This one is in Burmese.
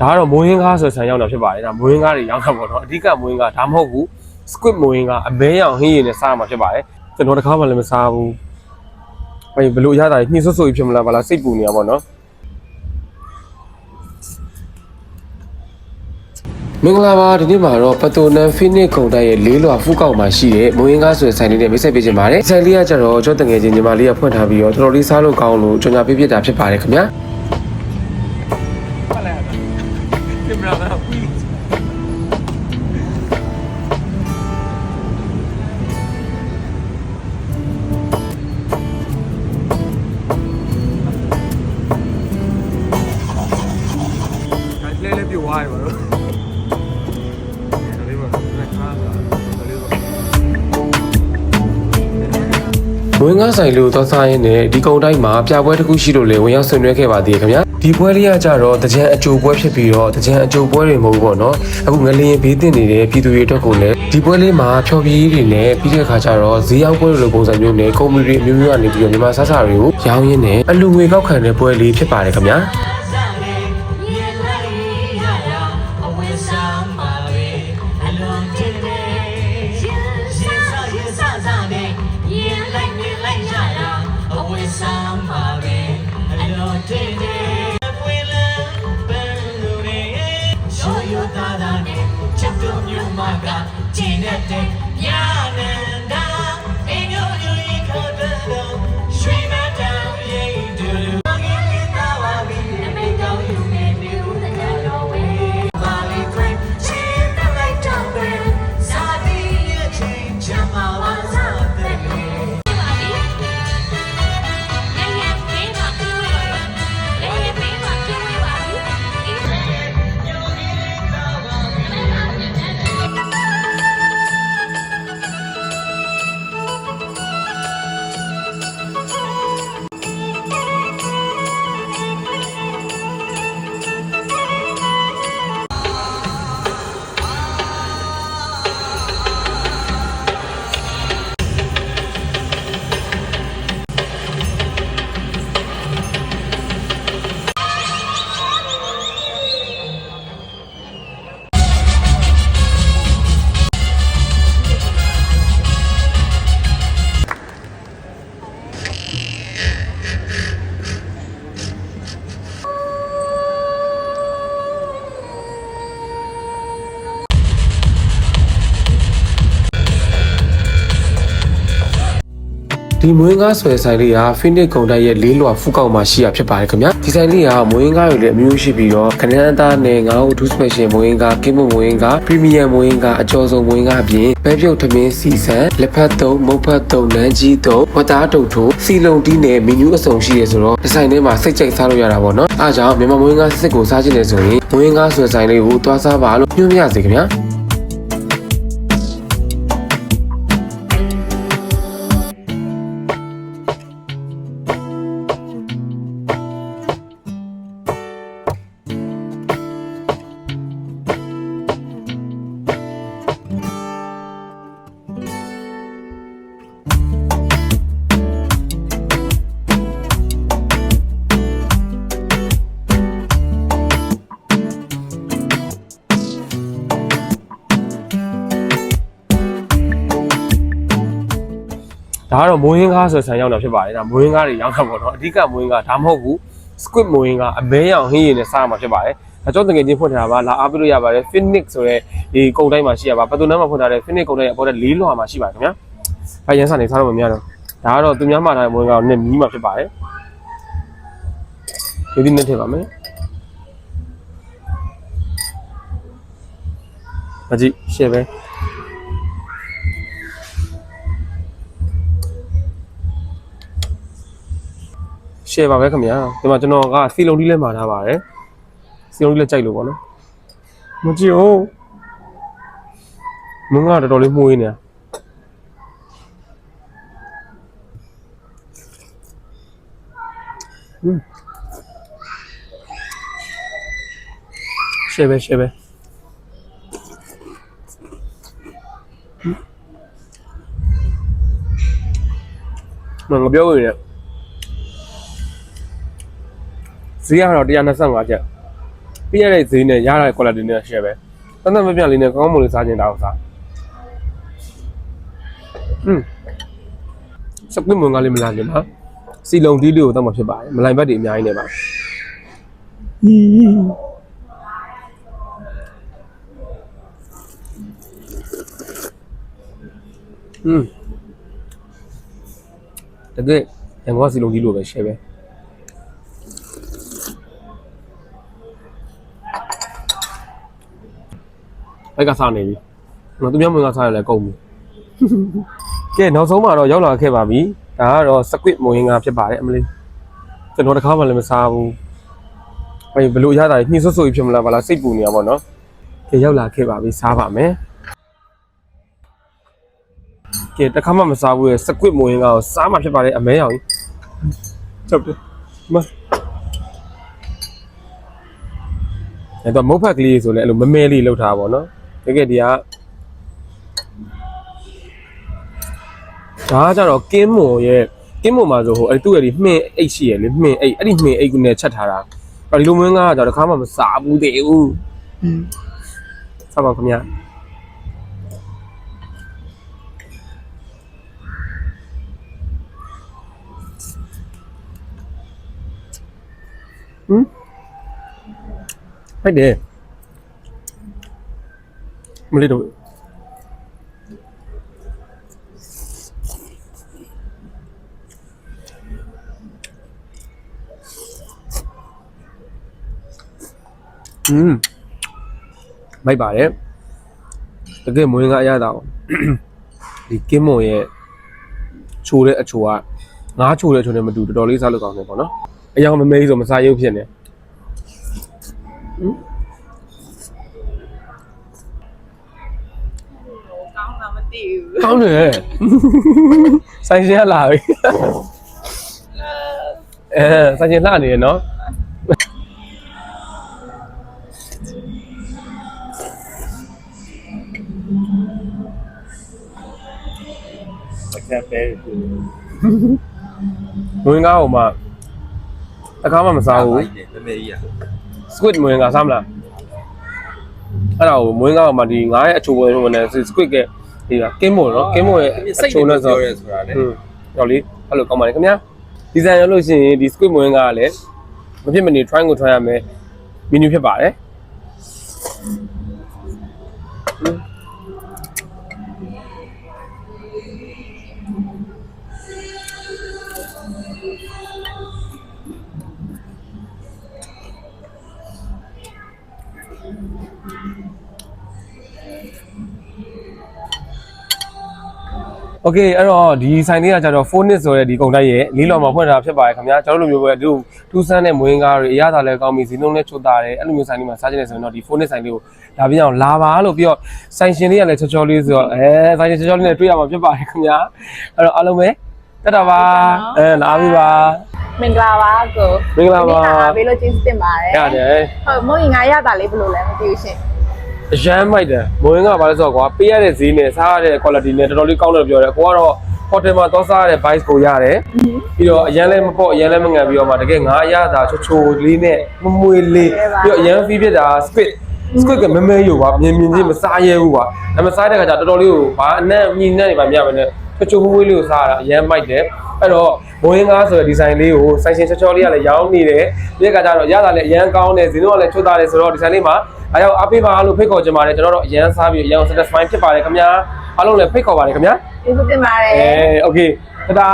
ဒါကတော့မိုးရင်းကားဆိုဆန်ရောက်တာဖြစ်ပါတယ်ဒါမိုးရင်းကားတွေရောက်တာပေါ့နော်အဓိကမိုးရင်းကားဒါမဟုတ်ဘူး squid မိုးရင်းကားအမဲရောင်ဟင်းရည်နဲ့စားရမှာဖြစ်ပါတယ်ကျွန်တော်တစ်ခါမှလည်းမစားဘူးအဲဘယ်လိုအရသာညှိဆွတ်ဆွတ်ဖြစ်မလားဗလားစိတ်ပူနေရပါတော့မင်္ဂလာပါဒီနေ့မှာတော့ပတိုနန်ဖိနစ်ခုံတိုက်ရဲ့လေးလွာဖူးကောက်မှာရှိတဲ့မိုးရင်းကားဆိုတဲ့ဆိုင်လေးနဲ့မိတ်ဆက်ပေးခြင်းပါတယ်ဆိုင်လေးကကြတော့ကျောင်းတငယ်ချင်းညီမလေးကဖွင့်ထားပြီးတော့တော်တော်လေးစားလို့ကောင်းလို့ကြော်ညာပြပြတာဖြစ်ပါတယ်ခင်ဗျာ မွေးငါဆိုင်လို့သွားစားရင်းနဲ့ဒီကုံတိုင်းမှာပြပွဲတစ်ခုရှိလို့လေဝင်ရောက်ဆင်နွှဲခဲ့ပါသေးတယ်ခင်ဗျာဒီပွဲလေးကကြတော့တကြံအကြိုပွဲဖြစ်ပြီးတော့တကြံအကြိုပွဲတွေမဟုတ်ဘူးပေါ့နော်အခုငလျင်ဘေးတင်နေတဲ့ပြည်သူတွေအတွက်ကိုလည်းဒီပွဲလေးမှာဖျော်ဖြေရေးတွေနဲ့ပြီးတဲ့အခါကျတော့ဈေးရောက်ပွဲတွေလိုပုံစံမျိုးနဲ့ကုမ္ပဏီတွေအမျိုးမျိုးကနေပြီးတော့မြန်မာစားစာတွေကိုရောင်းရင်းနဲ့အလူငွေကောက်ခံတဲ့ပွဲလေးဖြစ်ပါတယ်ခင်ဗျာ ဒီမွေးငါဆွဲဆိုင်လေးကဖိနစ်ကုံတိုက်ရဲ့လေးလွာဖူးကောက်မှာရှိရဖြစ်ပါတယ်ခင်ဗျာဒီဆိုင်လေးကမွေးငါတွေလည်းအမျိုးရှိပြီးတော့ခနန်းသားနဲ့ငါ့ဦးဒူးစပယ်ရှင်မွေးငါကင်းမမွေးငါပရီမီယံမွေးငါအကျော်ဆုံးမွေးငါအပြင်ပဲပြုတ်ထမင်းစီဆန်လက်ဖက်သုံးမုတ်ဖက်သုံးနန်းကြီးသုံးဝတ်သားတုတ်ထိုးစီလုံတီးနဲ့မီနူးအစုံရှိရဆိုတော့ဒီဆိုင်ထဲမှာစိတ်ကြိုက်စားလို့ရတာပေါ့နော်အားကြောင့်မြန်မာမွေးငါစစ်ကိုစားချင်တယ်ဆိုရင်မွေးငါဆွဲဆိုင်လေးကိုသွားစားပါလို့ညွှန်ပြရစီခင်ဗျာ ဒါကတော့မိုးရင်းကားဆိုဆန်ရောက်တာဖြစ်ပါတယ်ဒါမိုးရင်းကားတွေရောက်တာပေါ့နော်အဓိကမိုးရင်းကားဒါမဟုတ်ဘူး squid မိုးရင်းကားအမဲရောင်ဟင်းရည်နဲ့စားရမှာဖြစ်ပါတယ်ဒါကြောင့်တကယ်ချင်းဖွင့်ထားတာပါလာအားပေးလို့ရပါတယ် Phoenix ဆိုတဲ့ဒီကုံတိုင်းမှာရှိရပါဘယ်သူနမ်းမှာဖွင့်ထားတဲ့ Phoenix ကုံတိုင်းရဲ့အပေါ်တဲ့လေးလွှာမှာရှိပါတယ်ခင်ဗျာအဲရန်စားနေစားလို့မများတော့ဒါကတော့သူများမှာထားတဲ့မိုးရင်းကားနဲ့မီးမှာဖြစ်ပါတယ်ဒီဒီနဲ့ထည့်ပါမယ်မကြည့်ရှယ်ပဲ share ပါပဲခင်ဗျာဒီမှာကျွန်တော်ကစီလုံးတီးလဲမှာထားပါတယ်စီလုံးတီးလဲကြိုက်လို့ပေါ့နော်မကြည့်အောင်မင်းကတော်တော်လေးမှုေးနေတာဟင်း share ပဲ share ပဲဟင်းမငါပြောလို့ရတ ဈေးကတော့125ကျပ် ပြရတဲ့ဈေးနဲ့ရတဲ့ quality နဲ့ share ပဲတန်းတန်းမပြတ်လေးနဲ့ကောင်းမွန်လေးစားခြင်းတောင်စားอืมစပင်းမွန်ကလေးမလာခင်ပါစီလုံတီးလေးကိုတော့မှဖြစ်ပါတယ်မလိုင်ဘတ်တွေအများကြီးနေပါอืมတကယ်ရန်ကုန်ကစီလုံတီးလို့ပဲ share ပဲ ဘက်ကစားနေပြီ။နော်သူများမွေးကစားရလဲကုန်ပြီ။ကဲနောက်ဆုံးမှာတော့ရောက်လာခဲ့ပါပြီ။ဒါကတော့စကွစ်မွေးငါဖြစ်ပါတယ်အမလေး။ကျွန်တော်တစ်ခါမှလည်းမစားဘူး။ဘယ်ဘလို့ရတာညှိဆွဆွဖြစ်မလားဗလားစိတ်ပူနေတာပေါ့နော်။ကဲရောက်လာခဲ့ပါပြီစားပါမယ်။ကဲတစ်ခါမှမစားဘူးရဲ့စကွစ်မွေးငါကိုစားမှဖြစ်ပါတယ်အမဲအောင်ကြီး။ချက်တယ်။မအဲ့တော့မုတ်ဖက်ကလေးဆိုလဲအဲ့လိုမမဲလေးလောက်ထားပါဘောနော် တကယ်ဒီကဒါကကြတော့ကင်းမွန်ရဲ့ကင်းမွန်မှာဆိုဟိုအဲ့သူ့ရဲ့ဒီမှင်အိတ်ရှိရလေမှင်အိတ်အဲ့ဒီမှင်အိတ်ကိုနဲ့ချက်ထားတာအဲ့ဒီလိုမင်းကကြတော့တစ်ခါမှမစားဘူးတဲ့ဦးอืมစားပါခင်ဗျာဟမ်ဟုတ်တယ် မလေးတော့อืมမိုက်ပါတယ်တကယ်မွေးကားရတာ哦ဒီကင်းမွန်ရဲ့ချိုးတဲ့အချိုကငါးချိုးတဲ့အချိုနဲ့မတူတော်တော်လေးစားလို့ကောင်းတယ်ပေါ့နော်အယောင်မမဲကြီးဆိုမစားရုပ်ဖြစ်နေ ကော ကောင်းတယ်ဆိုင်ရှင်ကလာပြီအဲဆိုင်ရှင်လှနေရနော်အခက်ပဲမွေးကားဟိုမှာအခါမှမစားဘူးမမေကြီးอ่ะ squid မွေးကားစားမလားအဲ့ဒါကိုမွေးကားဟိုမှာဒီငါးရဲ့အချိုပေါ်လို့နဲ့ squid က ဒီကကင်းမို့နော်ကင်းမို့ရဲ့အချိုနဲ့ဆိုရဲဆိုတာလေဟွန်းတော့လေအဲ့လိုကောင်းပါလေခင်ဗျာဒီဇိုင်ရလို့ရှိရင်ဒီ squid မွေးကားကလည်းမဖြစ်မနေ try ကို try ရမယ် menu ဖြစ်ပါတယ် โอเคအဲ့တော့ဒီဆိုင်လေးကကြတော့ phone ဆိုတဲ့ဒီကုန်တိုက်ရဲ့လေးလော်မှာဖွင့်တာဖြစ်ပါတယ်ခင်ဗျာကျွန်တော်တို့လိုမျိုးပဲဒီထူးဆန်းတဲ့မွေးကားတွေအရသာလည်းကောင်းပြီဇီနှုံးလည်းချွတ်တာတယ်အဲ့လိုမျိုးဆိုင်လေးမှာစားချင်တယ်ဆိုရင်တော့ဒီ phone ဆိုင်လေးကိုလာပြအောင်လာပါလို့ပြီးတော့ဆိုင်ရှင်လေးကလည်းချောချောလေးဆိုတော့အဲဆိုင်ရှင်ချောချောလေးနဲ့တွေ့ရမှာဖြစ်ပါတယ်ခင်ဗျာအဲ့တော့အားလုံးပဲတက်တာပါအဲလာပြီပါ မင်္ဂလာပါကို မင်္ဂလာပါ ဒီနေ့ကပေးလို့ကျေးဇူးတင်ပါတယ် ရတယ် ဟုတ်မုံရင်ငါရတာလေးဘယ်လိုလဲမသိဘူးရှင် အရန်မိုက်တယ်မွေးကားဘာလဲဆိုတော့ကွာပေးရတဲ့ဈေးနဲ့စားရတဲ့ quality နဲ့တော်တော်လေးကောင်းတယ်ပြောတယ်ကိုကတော့ hotel မှာသွားစားရတဲ့ vice ကိုရတယ်ပြီးတော့အရန်လည်းမပေါ့အရန်လည်းမငံပြီးတော့မှတကယ်ငါးရတာချိုချိုလေးနဲ့မမွေလေးပြီးတော့အရန်ဖီးဖြစ်တာ squid squid ကမမဲယူပါမြင်မြင်ချင်းမစားရဲဘူးကွာဒါပေမဲ့စားတဲ့ခါကျတော်တော်လေးကိုဘာအနက်မြင်နဲ့နေပါမြပဲနဲ့ချိုချိုမွေးလေးကိုစားရတာအရန်မိုက်တယ်အဲ့တော့မွေးငါဆိုတဲ့ဒီဇိုင်လေးကိုဆိုင်ရှင်ချောချောလေးကလည်းရောင်းနေတယ်ပြီးတဲ့ခါကျတော့ရတာလည်းအရန်ကောင်းတယ်ဇင်းတို့ကလည်းချွတ်တာတယ်ဆိုတော့ဒီဇိုင်လေးမှာ အားရောက်အားပေးပါလို့ဖိတ်ခေါ်ချင်ပါတယ်ကျွန်တော်တို့အရန်စားပြီးအရန် satisfy ဖြစ်ပါတယ်ခင်ဗျာအားလုံးလည်းဖိတ်ခေါ်ပါတယ်ခင်ဗျာကျေးဇူးတင်ပါတယ်အဲ okay တဒါ